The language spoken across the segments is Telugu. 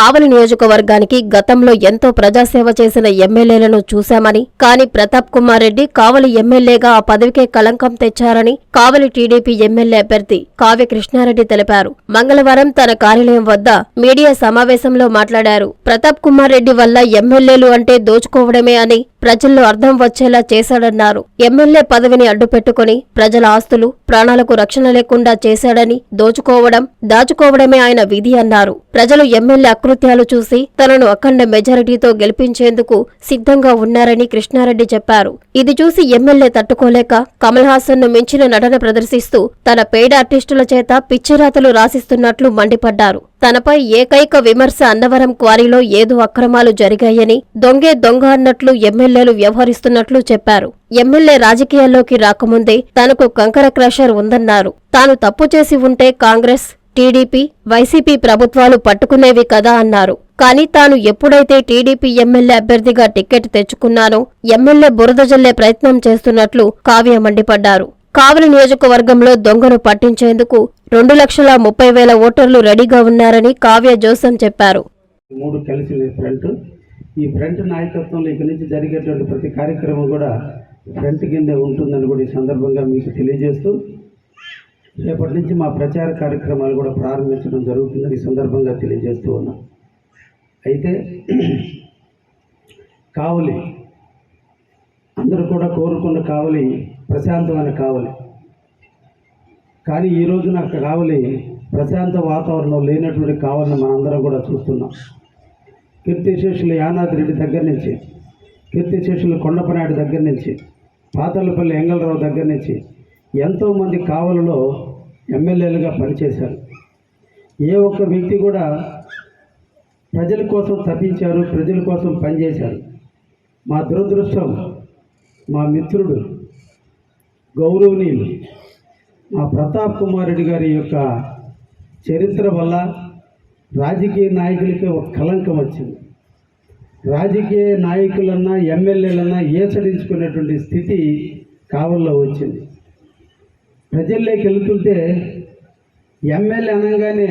కావలి నియోజకవర్గానికి గతంలో ఎంతో ప్రజాసేవ చేసిన ఎమ్మెల్యేలను చూశామని కానీ ప్రతాప్ కుమార్ రెడ్డి కావలి ఎమ్మెల్యేగా ఆ పదవికే కళంకం తెచ్చారని కావలి టీడీపీ ఎమ్మెల్యే అభ్యర్థి కావ్య కృష్ణారెడ్డి తెలిపారు. మంగళవారం తన కార్యాలయం వద్ద మీడియా సమావేశంలో మాట్లాడారు. ప్రతాప్ కుమార్ రెడ్డి వల్ల ఎమ్మెల్యేలు అంటే దోచుకోవడమే అని ప్రజల్లో అర్థం వచ్చేలా చేశాడన్నారు. ఎమ్మెల్యే పదవిని అడ్డుపెట్టుకుని ప్రజల ఆస్తులు ప్రాణాలకు రక్షణ లేకుండా చేశాడని దోచుకోవడం దాచుకోవడమే ఆయన విధి అన్నారు. ప్రజలు ఎమ్మెల్యే అకృత్యాలు చూసి తనను అఖండ మెజారిటీతో గెలిపించేందుకు సిద్ధంగా ఉన్నారని కృష్ణారెడ్డి చెప్పారు. ఇది చూసి ఎమ్మెల్యే తట్టుకోలేక కమల్ హాసన్ను మించిన నటన ప్రదర్శిస్తూ తన పెయిడ్ ఆర్టిస్టుల చేత పిచ్చిరాతలు రాసిస్తున్నట్లు మండిపడ్డారు. తనపై ఏకైక విమర్శ అన్నవరం క్వారీలో ఏదో అక్రమాలు జరిగాయని దొంగే దొంగ అన్నట్లు ఎమ్మెల్యేలు వ్యవహరిస్తున్నట్లు చెప్పారు. ఎమ్మెల్యే రాజకీయాల్లోకి రాకముందే తనకు కంకర క్రషర్ ఉందన్నారు. తాను తప్పు చేసి ఉంటే కాంగ్రెస్ టీడీపీ వైసీపీ ప్రభుత్వాలు పట్టుకునేవి కదా అన్నారు. కానీ తాను ఎప్పుడైతే టీడీపీ ఎమ్మెల్యే అభ్యర్థిగా టికెట్ తెచ్చుకున్నానో ఎమ్మెల్యే బురద జల్లే ప్రయత్నం చేస్తున్నట్లు కావ్య మండిపడ్డారు. కావలి నియోజకవర్గంలో దొంగను పట్టించేందుకు రెండు లక్షల ముప్పై వేల ఓటర్లు రెడీగా ఉన్నారని కావ్య జోసం చెప్పారు. మూడు కలిసి ఫ్రంట్. ఈ ఫ్రంట్ నాయకత్వంలో ఇక నుంచి జరిగేటువంటి ప్రతి కార్యక్రమం కూడా ఫ్రంట్ కిందే ఉంటుందని కూడా ఈ సందర్భంగా మీకు తెలియజేస్తూ రేపటి నుంచి మా ప్రచార కార్యక్రమాలు కూడా ప్రారంభించడం జరుగుతుందని ఈ సందర్భంగా తెలియజేస్తూ ఉన్నాం. అయితే కావలి అందరూ కూడా కోరుకున్న కావలి ప్రశాంతమైన కావలి. కానీ ఈరోజు నాకు కావలి ప్రశాంత వాతావరణం లేనటువంటి కావాలని మనందరం కూడా చూస్తున్నాం. కీర్తిశేషులు యానాథ్ రెడ్డి దగ్గర నుంచి కీర్తిశేషులు కొండపనాయుడు దగ్గర నుంచి పాతలపల్లి ఎంగళరావు దగ్గర నుంచి ఎంతోమంది కావలలో ఎమ్మెల్యేలుగా పనిచేశారు. ఏ ఒక్క వ్యక్తి కూడా ప్రజల కోసం తప్పించారు ప్రజల కోసం పనిచేశారు. మా దురదృష్టం మా మిత్రుడు గౌరవనీయులు. మా ప్రతాప్ కుమార్ రెడ్డి గారి యొక్క చరిత్ర వల్ల రాజకీయ నాయకులకి ఒక కలంకం వచ్చింది. రాజకీయ నాయకులన్నా ఎమ్మెల్యేలన్నా ఏసడించుకునేటువంటి స్థితి కావల్లో వచ్చింది. ప్రజల్లోకి వెళుతుంటే ఎమ్మెల్యే అనగానే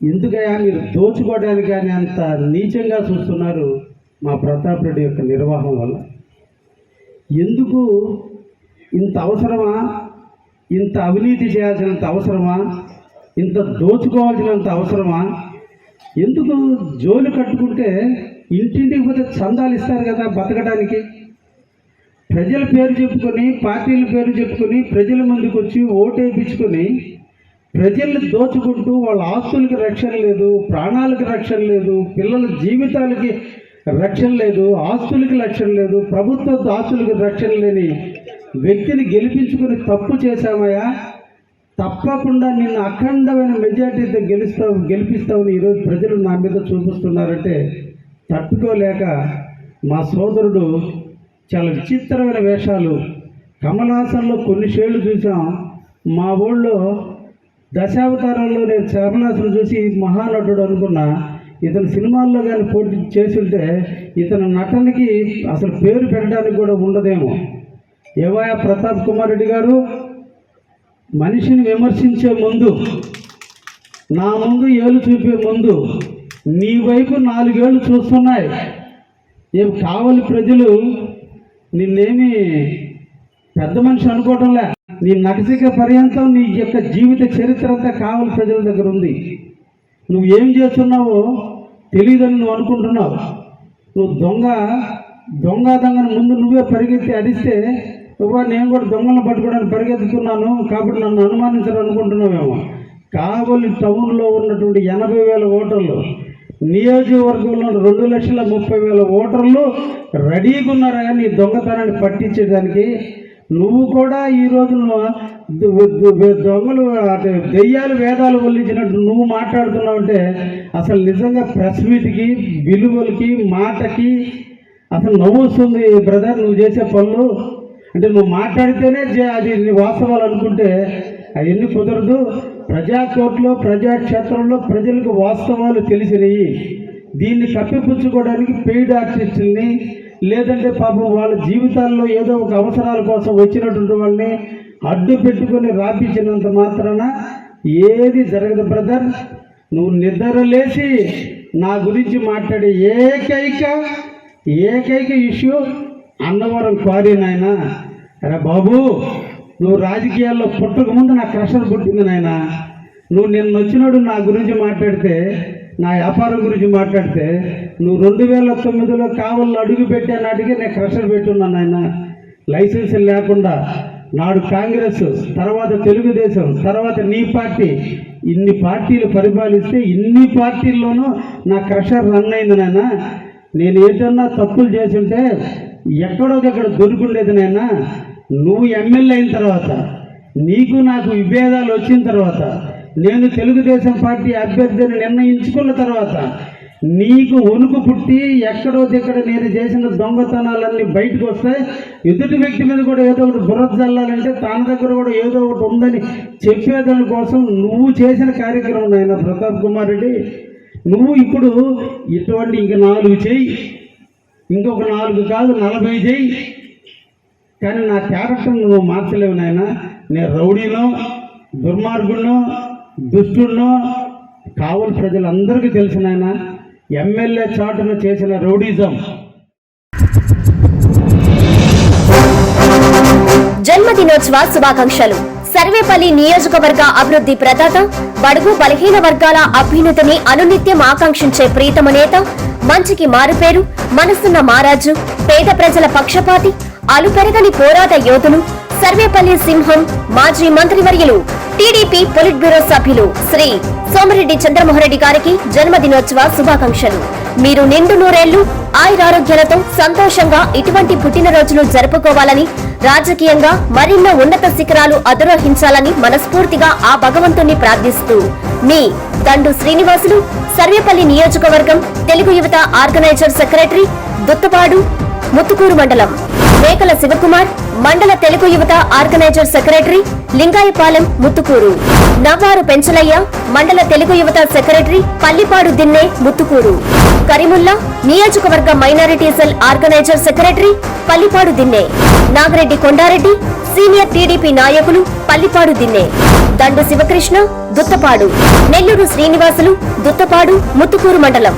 ఎందుకయా మీరు దోచుకోవడానికి కానీ అంత నీచంగా చూస్తున్నారు మా ప్రతాప్ రెడ్డి యొక్క నిర్వాహం వల్ల. ఎందుకు ఇంత అవసరమా? ఇంత అవినీతి చేయాల్సినంత అవసరమా? ఇంత దోచుకోవాల్సినంత అవసరమా? ఎందుకు జోలు కట్టుకుంటే ఇంటింటికి పోతే చందాలు ఇస్తారు కదా బతకడానికి ప్రజల పేరు చెప్పుకొని పార్టీల పేరు చెప్పుకొని ప్రజల ముందుకు వచ్చి ఓటేపించుకొని ప్రజల్ని దోచుకుంటూ వాళ్ళ ఆస్తులకి రక్షణ లేదు ప్రాణాలకి రక్షణ లేదు పిల్లల జీవితాలకి రక్షణ లేదు ఆస్తులకి రక్షణ లేదు ప్రభుత్వ ఆస్తులకి రక్షణ లేని వ్యక్తిని గెలిపించుకుని తప్పు చేశామయ్యా తప్పకుండా నిన్ను అఖండమైన మెజార్టీతో గెలుస్తావు గెలిపిస్తావని ఈరోజు ప్రజలు నా మీద చూపిస్తున్నారంటే తట్టుకోలేక మా సోదరుడు చాలా విచిత్రమైన వేషాలు. కమలాసంలో కొన్ని షేళ్ళు చూసాం మా ఊళ్ళో దశావతారంలో నేను కమలాసన్ చూసి మహానటుడు అనుకున్నా. ఇతను సినిమాల్లో కానీ పోటీ చేస్తుంటే ఇతను నటనకి అసలు పేరు పెట్టడానికి కూడా ఉండదేమో. ఏవయ ప్రతాప్ కుమార్ రెడ్డి గారు మనిషిని విమర్శించే ముందు నా ముందు ఏళ్ళు చూపే ముందు నీ వైపు నాలుగేళ్ళు చూస్తున్నాయి. ఏం కావలి ప్రజలు నిన్నేమి పెద్ద మనిషి అనుకోవటంలే. నీ నగసిక పర్యంతం నీ యొక్క జీవిత చరిత్ర అంతా కావలి ప్రజల దగ్గర ఉంది. నువ్వు ఏం చేస్తున్నావో తెలియదని నువ్వు అనుకుంటున్నావు. నువ్వు దొంగ దొంగ దొంగను ముందు నువ్వే పరిగెత్తి అడిస్తే నేను కూడా దొంగలను పట్టుకోవడానికి పరిగెత్తుతున్నాను కాబట్టి నన్ను అనుమానించాలనుకుంటున్నామేమో అనుకుంటున్నావేమో. టౌన్లో ఉన్నటువంటి ఎనభై వేల ఓటర్లు నియోజకవర్గంలో రెండు లక్షల ముప్పై వేల ఓటర్లు రెడీగా ఉన్నారా నీ దొంగతనాన్ని పట్టించేదానికి? నువ్వు కూడా ఈరోజు నువ్వు దొంగలు అంటే దెయ్యాలు వేదాలు వల్లించినట్టు నువ్వు మాట్లాడుతున్నావంటే అసలు నిజంగా ప్రెస్ మీట్కి విలువలకి మాటకి అసలు నవ్వు వస్తుంది బ్రదర్. నువ్వు చేసే పనులు అంటే నువ్వు మాట్లాడితేనే జే- అది నీ వాస్తవాలు అనుకుంటే అవన్నీ కుదరదు. ప్రజా కోర్టులో ప్రజాక్షేత్రంలో ప్రజలకు వాస్తవాలు తెలిసినవి దీన్ని కప్పిపుచ్చుకోవడానికి పెయిడ్ ఆర్టిస్టుల్ని లేదంటే పాపం వాళ్ళ జీవితాల్లో ఏదో ఒక అవసరాల కోసం వచ్చినటువంటి వాళ్ళని అడ్డు పెట్టుకొని రాపించినంత మాత్రాన ఏది జరగదు బ్రదర్. నువ్వు నిద్ర లేచి నా గురించి మాట్లాడే ఏకైక ఏకైక ఇష్యూ అన్నవరం క్వారీ నాయనా. అరే బాబు నువ్వు రాజకీయాల్లో పుట్టక ముందు నా క్రషర్ పుట్టింది నాయన. నువ్వు నిన్న వచ్చినాడు నా గురించి మాట్లాడితే నా వ్యాపారం గురించి మాట్లాడితే నువ్వు రెండు వేల తొమ్మిదిలో కావల్లో అడుగు పెట్టే నాటికి నేను క్రషర్ పెట్టున్నాను నాయన. లైసెన్స్ లేకుండా నాడు కాంగ్రెస్ తర్వాత తెలుగుదేశం తర్వాత నీ పార్టీ ఇన్ని పార్టీలు పరిపాలిస్తే ఇన్ని పార్టీల్లోనూ నా క్రషర్ రన్ అయింది నాయన. నేను ఏదన్నా తప్పులు చేసుంటే ఎక్కడో దగ్గర దొరుకుండేది నాయనా. నువ్వు ఎమ్మెల్యే అయిన తర్వాత నీకు నాకు విభేదాలు వచ్చిన తర్వాత నేను తెలుగుదేశం పార్టీ అభ్యర్థిని నిర్ణయించుకున్న తర్వాత నీకు వణుకు పుట్టి ఎక్కడో దిక్కడ నేను చేసిన దొంగతనాలన్నీ బయటకు వస్తాయి ఎదుటి వ్యక్తి మీద కూడా ఏదో ఒకటి బుర్ర చల్లాలంటే తన దగ్గర కూడా ఏదో ఒకటి ఉందని చెప్పేదాని కోసం నువ్వు చేసిన కార్యక్రమం నాయన ప్రతాప్ కుమార్ రెడ్డి. నువ్వు ఇప్పుడు ఇటువంటి ఇంక నాలుగు చెయ్యి ఇంకొక నాలుగు కాదు నలభై చెయ్యి కానీ నా క్యారెక్టర్ నువ్వు మార్చలేవు నాయన. నేను రౌడీనో దుర్మార్గుడినో దుష్టుడినో కావలి ప్రజలందరికీ తెలిసిన ఆయన ఎమ్మెల్యే చాటును చేసిన రౌడీజం. జన్మదినోత్సవ శుభాకాంక్షలు. సర్వేపల్లి నియోజకవర్గ అభివృద్ధి ప్రదాత బడుగు బలహీన వర్గాల అభ్యున్నతిని అనునిత్యం ఆకాంక్షించే ప్రీతమ నేత మంచికి మారుపేరు మనసున్న మారాజు పేద ప్రజల పక్షపాతి అలుపెరగని పోరాట యోధులు సర్వేపల్లి సింహం మాజీ మంత్రివర్యులు టీడీపీ పొలిట్ బ్యూరో సభ్యులు శ్రీ సోమిరెడ్డి చంద్రమోహన్రెడ్డి గారికి జన్మదినోత్సవ శుభాకాంక్షలు. మీరు నిండు నూరేళ్ళు ఆయురారోగ్యాలతో సంతోషంగా ఇటువంటి పుట్టినరోజులు జరుపుకోవాలని రాజకీయంగా మరిన్నో ఉన్నత శిఖరాలు అధిరోహించాలని మనస్ఫూర్తిగా ఆ భగవంతుణ్ణి ప్రార్థిస్తూ మీ దండు శ్రీనివాసులు సర్వేపల్లి నియోజకవర్గం తెలుగు యువత ఆర్గనైజర్ సెక్రటరీ దుత్తపాడు ముత్తుకూరు మండలం. మేకల శివకుమార్ మండల తెలుగు యువత ఆర్గనైజర్ సెక్రటరీ లింగాయపాలెం ముత్తుకూరు. నవ్వారు పెంచలయ్య మండల తెలుగు యువత సెక్రటరీ పల్లిపాడు దిన్నే ముత్తుకూరు. కరీముల్లా నియోజకవర్గ minority cell organiser secretary Pallipadu Dinne. Nagareddy Kondareddy senior TDP నాయకులు పల్లిపాడు దిన్నే. దండు శివకృష్ణ దుత్తపాడు. నెల్లూరు శ్రీనివాసులు దుత్తపాడు ముత్తుకూరు మండలం.